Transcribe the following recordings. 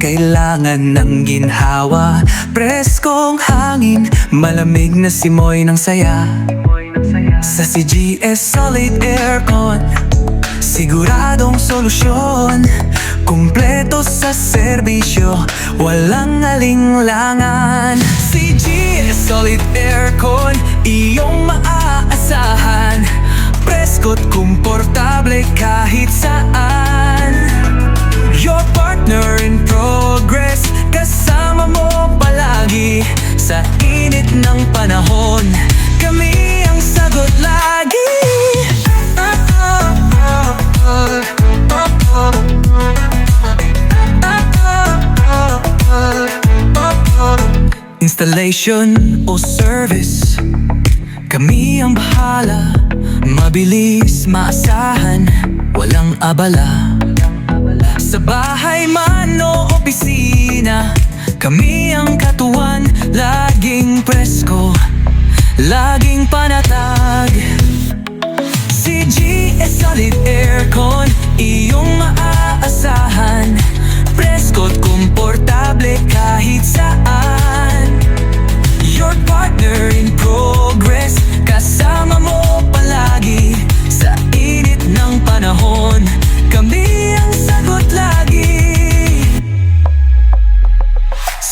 kailangan ng ginhawa. Preskong hangin, malamig na simoy ng saya. Sa CGS Solid Aircon Siguradong solusyon. Kumpleto sa serbisyo Walang alinlangan CGS Solid Aircon Iyong maaasahan. Presko't komportable kahit saan Kami ang sagot lagi. Installation o service? Kami ang bahala. Mabilis, maasahan. Walang abala. Sa bahay man o opisina Kami ang katuwan Laging presko Laging panatag. CGS Solid Aircon Iyong maaasahan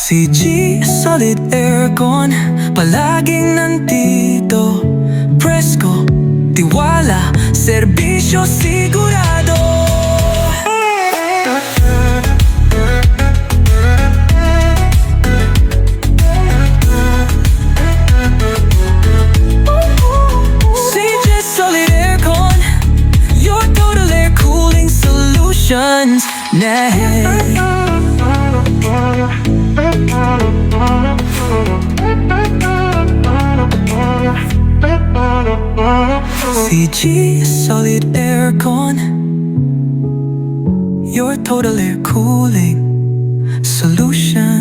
CG Solid Aircon Palaging nandito. Presko Tiwala Serbisyo sigurado. CG Solid Aircon Your total air cooling solutions. Nah. CG Solid Aircon. Your total air cooling solutions